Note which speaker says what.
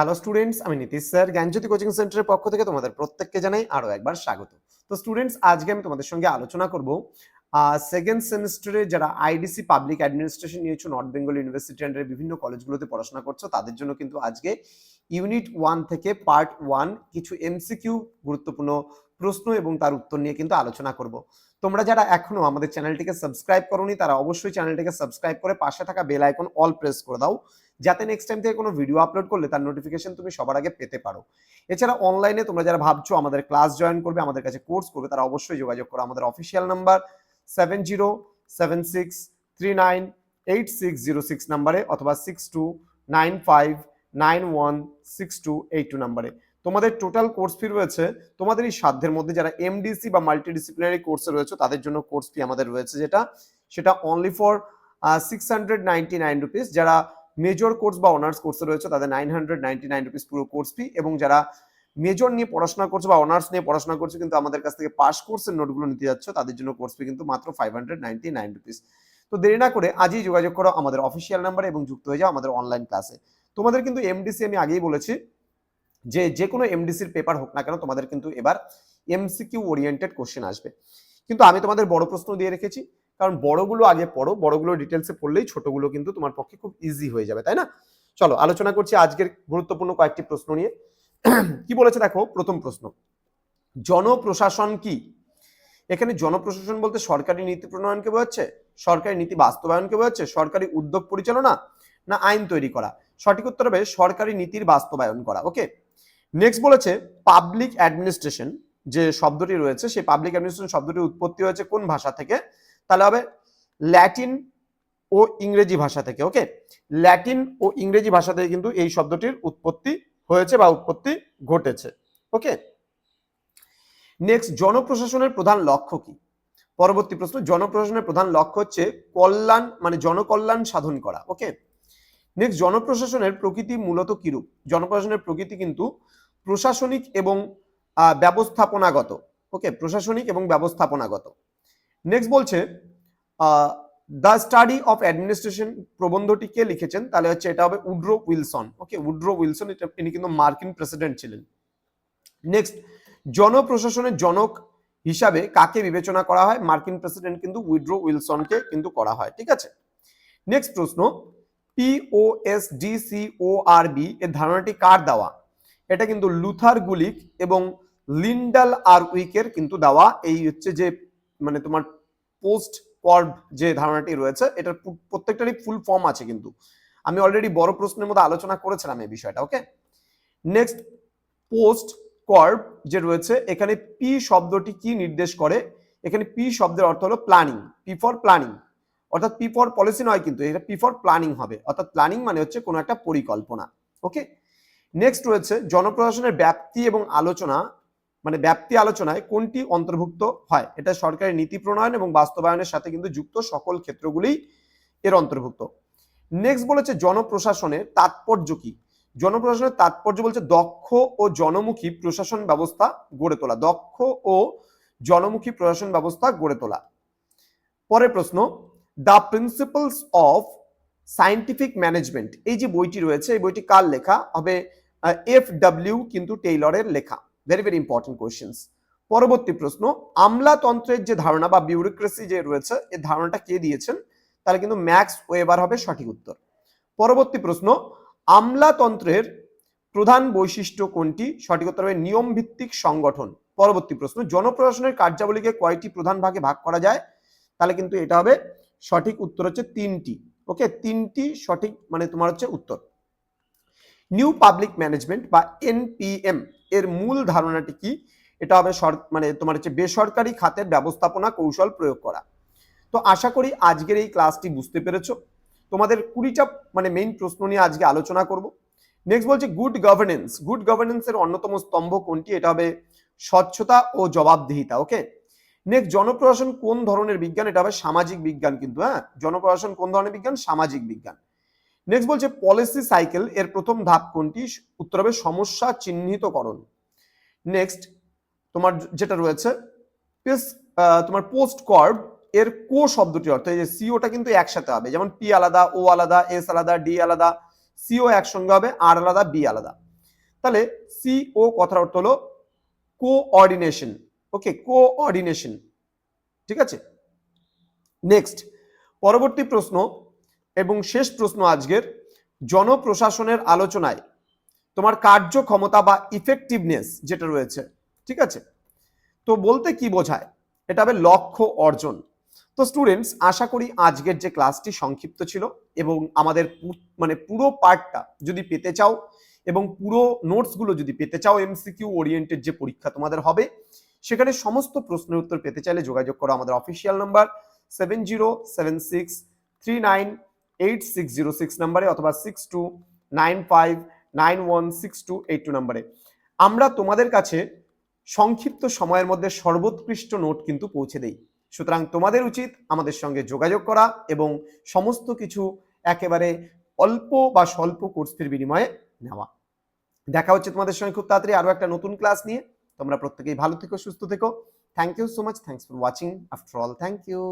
Speaker 1: Hello students আমি Nitish sir. জ্ঞানজ্যোতি coaching সেন্টারের পক্ষ থেকে তোমাদের প্রত্যেককে জানাই আরও একবার স্বাগত। তো স্টুডেন্টস আজকে আমি তোমাদের সঙ্গে আলোচনা করব সেকেন্ড সেমিস্টারে যারা আইডিসি পাবলিক অ্যাডমিনিস্ট্রেশন নিয়েছো নর্থ বেঙ্গল ইউনিভার্সিটি আন্ডারে বিভিন্ন কলেজগুলোতে পড়াশোনা করছ, তাদের জন্য কিন্তু আজকে ইউনিট ওয়ান থেকে পার্ট ওয়ান কিছু এমসিকিউ গুরুত্বপূর্ণ প্রশ্ন এবং তার উত্তর নিয়ে কিন্তু আলোচনা করব। তোমরা যারা এখনও আমাদের চ্যানেলটিকে সাবস্ক্রাইব করোনি, তারা অবশ্যই চ্যানেলটিকে সাবস্ক্রাইব করে পাশে থাকা বেল আইকন অল প্রেস করে দাও, যাতে নেক্সট টাইম থেকে কোনো ভিডিও আপলোড করলে তার নোটিফিকেশন তুমি সবার আগে পেতে পারো। এছাড়া অনলাইনে তোমরা যারা ভাবছ আমাদের ক্লাস জয়েন করবে, আমাদের কাছে কোর্স করবে, তারা অবশ্যই যোগাযোগ করো। আমাদের official number seven zero seven six three nine eight six zero six নাম্বারে অথবা six two nine five nine one six two eight two নাম্বারে তোমাদের টোটাল কোর্স ফি রয়েছে, তোমাদের এই সাধ্যের মধ্যে যারা এমডিসি বা মাল্টিডিসিপ্লিনারি কোর্সে রয়েছে, তাদের জন্য কোর্স ফি আমাদের রয়েছে যেটা, সেটা only for six hundred ninety nine rupees যারা মেজর কোর্স বা অনার্স কোর্সে রয়েছে, তাদের nine hundred ninety nine rupees পুরো কোর্স ফি এবং যারা মেজর নিয়ে পড়াশোনা করছে বা অনার্স নিয়ে পড়াশোনা করছে কিন্তু আমাদের কাছ থেকে পাস কোর্সের নোটগুলো নিতে যাচ্ছ, তাদের জন্য কোর্স ফি কিন্তু মাত্র five hundred ninety nine rupees তো দেরি না করে আজই যোগাযোগ করো আমাদের অফিসিয়াল নাম্বারে এবং যুক্ত হয়ে যাও আমাদের অনলাইন ক্লাসে তোমাদের কিন্তু এমডিসি আমি আগেই বলেছি যে যে কোনো এমডিসির পেপার হোক না কেন তোমাদের কিন্তু এবার এমসিকিউ ওরিয়েন্টেড কোশ্চেন আসবে। কিন্তু আমি তোমাদের বড় প্রশ্ন দিয়ে রেখেছি, কারণ বড়গুলো আগে পড়ো, বড়গুলো ডিটেলসে পড়লেই ছোটগুলো কিন্তু তোমার পক্ষে খুব ইজি হয়ে যাবে, তাই না? চলো, আলোচনা করছি আজকের গুরুত্বপূর্ণ কয়েকটি প্রশ্ন নিয়ে। কি বলেছে দেখো, প্রথম প্রশ্ন। জনপ্রশাসন কি? এখানে জনপ্রশাসন বলতে সরকারি নীতি প্রণয়নকে বোঝাচ্ছে, সরকারি নীতি বাস্তবায়নকে বোঝাচ্ছে, সরকারি উদ্যোগ পরিচালনা না আইন তৈরি করা? সঠিক উত্তর হবে সরকারি নীতির বাস্তবায়ন করা ওকে নেক্সট বলেছে পাবলিক অ্যাডমিনিস্ট্রেশন যে শব্দটি রয়েছে, সেই পাবলিক অ্যাডমিনিস্ট্রেশন শব্দটির উৎপত্তি হয়েছে কোন ভাষা থেকে? তাহলে হবে ল্যাটিন ও ইংরেজি ভাষা থেকে ওকে ল্যাটিন ও ইংরেজি ভাষা থেকে কিন্তু এই শব্দটির উৎপত্তি হয়েছে বা উৎপত্তি ঘটেছে ওকে নেক্সট জনপ্রশাসনের প্রধান লক্ষ্য কি? পরবর্তী প্রশ্ন, জনপ্রশাসনের প্রধান লক্ষ্য হচ্ছে কল্যাণ মানে জনকল্যাণ সাধন করা ওকে নেক্সট জনপ্রশাসনের প্রকৃতি মূলত কিরূপ? জনপ্রশাসনের প্রকৃতি কিন্তু প্রশাসনিক এবং ব্যবস্থাপনাগত। ওকে, প্রশাসনিক এবং ব্যবস্থাপনাগত। নেক্সট বলছে দ্য স্টাডি অফ অ্যাডমিনিস্ট্রেশন প্রবন্ধটি কে লিখেছেন, তাহলে হচ্ছে এটা হবে Woodrow Wilson. Okay, Woodrow Wilson, এটা তিনি কিন্তু মার্কিন প্রেসিডেন্ট ছিলেন। নেক্সট জনপ্রশাসনের জনক হিসাবে কাকে বিবেচনা করা হয়? মার্কিন প্রেসিডেন্ট কিন্তু উইড্রো উইলসনকে কিন্তু করা হয়, ঠিক আছে? নেক্সট প্রশ্ন পিওএসডিসিওআরবি এর ধারণাটি কার দেওয়া? এটা কিন্তু লুথার গুলিক এবং লিন্ডাল আর উইকের কিন্তু দেওয়া এই হচ্ছে যে মানে তোমার পোস্ট কর্ভ যে ধারণাটি রয়েছে, এটার প্রত্যেকটারই ফুল ফর্ম আছে কিন্তু। আমি অলরেডি বড় প্রশ্নের মধ্যে আলোচনা করেছিলাম এই বিষয়টা ওকে নেক্সট পোস্ট কর্ভ যে রয়েছে, এখানে পি শব্দটি কি নির্দেশ করে? এখানে পি শব্দের অর্থ হলো প্ল্যানিং পি ফর প্ল্যানিং অর্থাৎ পি ফর পলিসি নয় কিন্তু, এটা পি ফর প্ল্যানিং হবে। অর্থাৎ প্ল্যানিং মানে হচ্ছে কোনো একটা পরিকল্পনা ওকে নেক্সট রয়েছে জনপ্রশাসনের ব্যাপ্তি এবং আলোচনা মানে ব্যাপ্তি আলোচনায় কোনটি অন্তর্ভুক্ত হয়? এটা সরকারি নীতি প্রণয়ন এবং বাস্তবায়নের সাথে কিন্তু যুক্ত সকল ক্ষেত্রগুলি এর অন্তর্ভুক্ত। নেক্সট বলেছে জনপ্রশাসনের তাৎপর্য কি? জনপ্রশাসনের তাৎপর্য বলছে দক্ষ ও জনমুখী প্রশাসন ব্যবস্থা গড়ে তোলা। দক্ষ ও জনমুখী প্রশাসন ব্যবস্থা গড়ে তোলা। পরের প্রশ্ন, the principles of scientific management. এই যে বইটি রয়েছে, এই বইটি কার লেখা? হবে এফ ডাব্লিউ কিন্তু টেইলরের লেখা। ভেরি ভেরি ইম্পর্টেন্ট কোয়েশ্চেন্স পরবর্তী প্রশ্ন, আমলাতন্ত্রের যে ধারণা বা বিউরোক্রেসি যে রয়েছে এই ধারণাটা কে দিয়েছেন? তাহলে কিন্তু ম্যাক্স ওয়েবার হবে সঠিক উত্তর। পরবর্তী প্রশ্ন, আমলাতন্ত্রের প্রধান বৈশিষ্ট্য কোনটি? সঠিক উত্তর হবে নিয়ম ভিত্তিক সংগঠন। পরবর্তী প্রশ্ন, জনপ্রশাসনের কার্যাবলীকে কয়টি প্রধান ভাগে ভাগ করা যায়? তাহলে কিন্তু এটা হবে সঠিক উত্তর হচ্ছে তিনটি। ওকে তিনটি সঠিক মানে তোমার হচ্ছে উত্তর। নিউ পাবলিক ম্যানেজমেন্ট বা এনপিএম এর মূল ধারণাটি কি? এটা হবে মানে তোমার হচ্ছে বেসরকারি খাতের ব্যবস্থাপনা কৌশল প্রয়োগ করা। তো আশা করি আজকের এই ক্লাসটি বুঝতে পেরেছ। তোমাদের কুড়িটা মানে মেইন প্রশ্ন নিয়ে আজকে আলোচনা করব। নেক্সট বলছে গুড গভর্নেন্স গুড গভর্নেন্সের অন্যতম স্তম্ভ কোনটি? এটা হবে স্বচ্ছতা ও জবাবদিহিতা ওকে নেক্সট জনপ্রশাসন কোন ধরনের বিজ্ঞান? এটা হবে সামাজিক বিজ্ঞান কিন্তু হ্যাঁ? জনপ্রশাসন কোন ধরনের বিজ্ঞান? সামাজিক বিজ্ঞান। নেক্সট বলছে পলিসি সাইকেল এর প্রথম ধাপ কোনটি? উত্তর হবে সমস্যা চিহ্নিতকরণ। নেক্সট তোমার যেটা রয়েছে তোমার পোস্ট কর্ভ এর কো শব্দটি অর্থ যে সিওটা কিন্তু একসাথে হবে। যেমন পি আলাদা ও আলাদা এস আলাদা ডি আলাদা সিও একসঙ্গে হবে আর আলাদা বি আলাদা। তাহলে সিও কথার অর্থ হলো কোঅর্ডিনেশন ওকে কোঅর্ডিনেশন ঠিক আছে? নেক্সট পরবর্তী প্রশ্ন এবং শেষ প্রশ্ন আজকের, জনপ্রশাসনের আলোচনায় তোমার কার্যক্ষমতা বা ইফেক্টিভনেস যেটা রয়েছে, ঠিক আছে? তো বলতে কি বোঝায়? এটা হবে লক্ষ্য অর্জন। তো স্টুডেন্টস আশা করি আজকের যে ক্লাসটি সংক্ষিপ্ত ছিল এবং আমাদের মানে পুরো পার্টটা যদি পেতে চাও এবং পুরো নোটসগুলো যদি পেতে চাও এমসিকিউ ওরিয়েন্টেড যে পরীক্ষা তোমাদের হবে, সেখানে সমস্ত প্রশ্নের উত্তর পেতে চাইলে যোগাযোগ করো আমাদের official number seven zero seven six three nine eight six zero six নাম্বারে অথবা six two nine five nine one six two eight two নাম্বারে আমরা তোমাদের কাছে সংক্ষিপ্ত সময়ের মধ্যে সর্বোৎকৃষ্ট নোট কিন্তু পৌঁছে দেই। সুতরাং তোমাদের উচিত আমাদের সঙ্গে যোগাযোগ করা এবং সমস্ত কিছু একেবারে অল্প বা স্বল্প কোর্স ফির বিনিময়ে নেওয়া। দেখা হচ্ছে তোমাদের সঙ্গে খুব তাড়াতাড়ি আরও একটা নতুন ক্লাস নিয়ে। তোমরা প্রত্যেকেই ভালো থেকো, সুস্থ থেকো। Thank you so much thanks for watching after all thank you